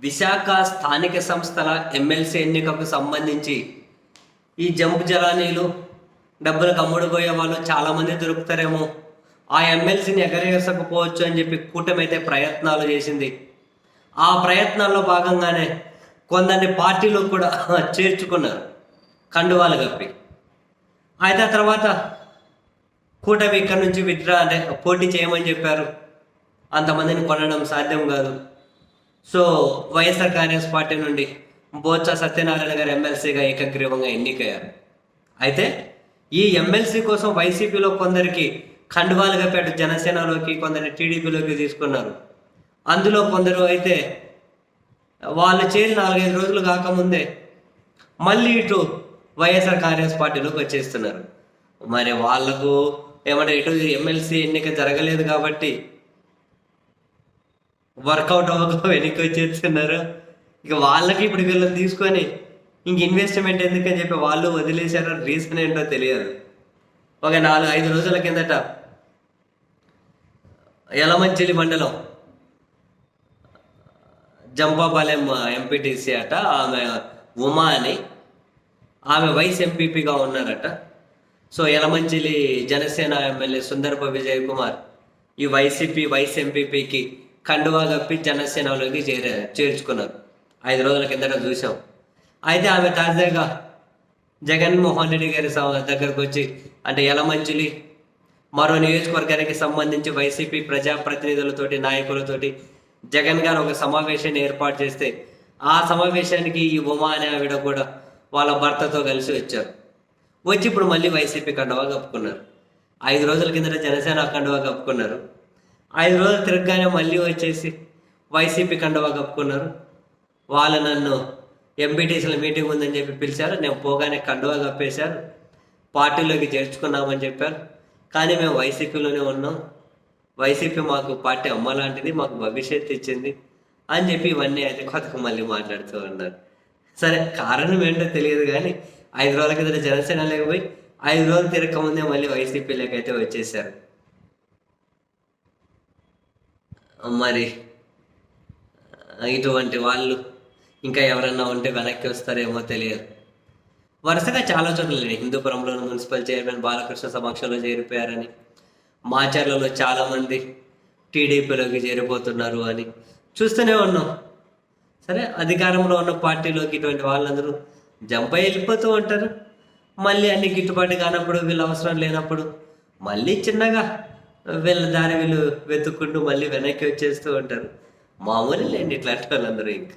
విశాఖ స్థానిక సంస్థల ఎమ్మెల్సీ ఎన్నికకు సంబంధించి ఈ జంపు జలానీలు డబ్బులు కమ్ముడుపోయే వాళ్ళు చాలామంది దొరుకుతారేమో. ఆ ఎమ్మెల్సీని ఎగరేసకపోవచ్చు అని చెప్పి కూటమి అయితే ప్రయత్నాలు చేసింది. ఆ ప్రయత్నాల్లో భాగంగానే కొందరిని పార్టీలో కూడా చేర్చుకున్నారు కండువాలు కప్పి. అయితే ఆ తర్వాత కూటమి ఇక్కడ నుంచి విత్డ్రా అంటే పోటీ చేయమని చెప్పారు. అంతమందిని కొనడం సాధ్యం కాదు. సో వైఎస్ఆర్ కాంగ్రెస్ పార్టీ నుండి బోత్స సత్యనారాయణ గారు ఎమ్మెల్సీగా ఏకగ్రీవంగా ఎన్నికయ్యారు. అయితే ఈ ఎమ్మెల్సీ కోసం వైసీపీలో కొందరికి ఖండువాలుగా పెట్టు జనసేనలోకి కొందరిని టీడీపీలోకి తీసుకున్నారు. అందులో కొందరు అయితే వాళ్ళు చేరి నాలుగైదు రోజులు కాకముందే మళ్ళీ ఇటు వైఎస్ఆర్ కాంగ్రెస్ పార్టీలోకి వచ్చేస్తున్నారు. మరి వాళ్ళకు ఏమంటే ఇటు ఎమ్మెల్సీ ఎన్నిక జరగలేదు కాబట్టి వర్కౌట్ అవ్వక వెనక్కి వచ్చేస్తున్నారు. ఇక వాళ్ళకి ఇప్పుడు వీళ్ళని తీసుకొని ఇంక ఇన్వెస్ట్మెంట్ ఎందుకని చెప్పి వాళ్ళు వదిలేశారో రీజన్ ఏంటో తెలియదు. ఒక నాలుగు ఐదు రోజుల కిందట యలమంచిలి మండలం జంపాపాలెం ఎంపీటీసీ అట ఆమె ఉమా అని ఆమె వైస్ ఎంపీపీగా ఉన్నారట. సో యలమంచిలి జనసేన ఎమ్మెల్యే సుందర్భ విజయ్ కుమార్ ఈ వైసీపీ వైస్ ఎంపీపీకి కండువా కప్పి జనసేనలోకి చేరే చేర్చుకున్నారు. ఐదు రోజుల కిందట చూసాం అయితే ఆమె తాజాగా జగన్మోహన్ రెడ్డి గారి దగ్గరకు వచ్చి అంటే యలమంచిలి మరో నియోజకవర్గానికి సంబంధించి వైసీపీ ప్రజాప్రతినిధులతోటి నాయకులతోటి జగన్ గారు ఒక సమావేశాన్ని ఏర్పాటు చేస్తే ఆ సమావేశానికి ఈ ఉమా అనే ఆవిడ కూడా వాళ్ళ భర్తతో కలిసి వచ్చారు. వచ్చి ఇప్పుడు మళ్ళీ వైసీపీ కండువా కప్పుకున్నారు. ఐదు రోజుల కిందట జనసేన కండువా కప్పుకున్నారు. ఐదు రోజులు తిరగగానే మళ్ళీ వచ్చేసి వైసీపీ కండవా కప్పుకున్నారు. వాళ్ళు నన్ను ఎంపీటీసీల మీటింగ్ ఉందని చెప్పి పిలిచారు. నేను పోగానే కండువా కప్పేశారు. పార్టీలోకి చేర్చుకున్నామని చెప్పారు. కానీ మేము వైసీపీలోనే ఉన్నాం. వైసీపీ మాకు పార్టీ అమ్మ లాంటిది మాకు భవిష్యత్తు ఇచ్చింది అని చెప్పి ఇవన్నీ అయితే కొత్తగా మళ్ళీ మాట్లాడుతూ ఉన్నారు. సరే కారణం ఏంటో తెలియదు కానీ ఐదు రోజుల కింద జనసేన లేకపోయి ఐదు రోజులు తిరగక ముందే మళ్ళీ వైసీపీలోకి అయితే వచ్చేసారు మరి ఇటువంటి వాళ్ళు ఇంకా ఎవరన్నా ఉంటే వెనక్కి వస్తారేమో తెలియదు. వరుసగా చాలా చోట్ల లేని హిందూపురంలో మున్సిపల్ చైర్మన్ బాలకృష్ణ సమక్షంలో చేరిపోయారని మాచర్లలో చాలామంది టీడీపీలోకి చేరిపోతున్నారు అని చూస్తూనే ఉన్నాం. సరే అధికారంలో ఉన్న పార్టీలోకి ఇటువంటి వాళ్ళందరూ జంప్ అయి వెళ్ళిపోతూ ఉంటారు. మళ్ళీ అన్ని గిట్టుబాటు కానప్పుడు వీళ్ళు అవసరం లేనప్పుడు మళ్ళీ చిన్నగా వీళ్ళ దారి వీళ్ళు వెతుక్కుంటూ మళ్ళీ వెనక్కి వచ్చేస్తూ ఉంటారు. మామూలు లేండి ఇట్లాంటి వాళ్ళందరూ ఇంకా.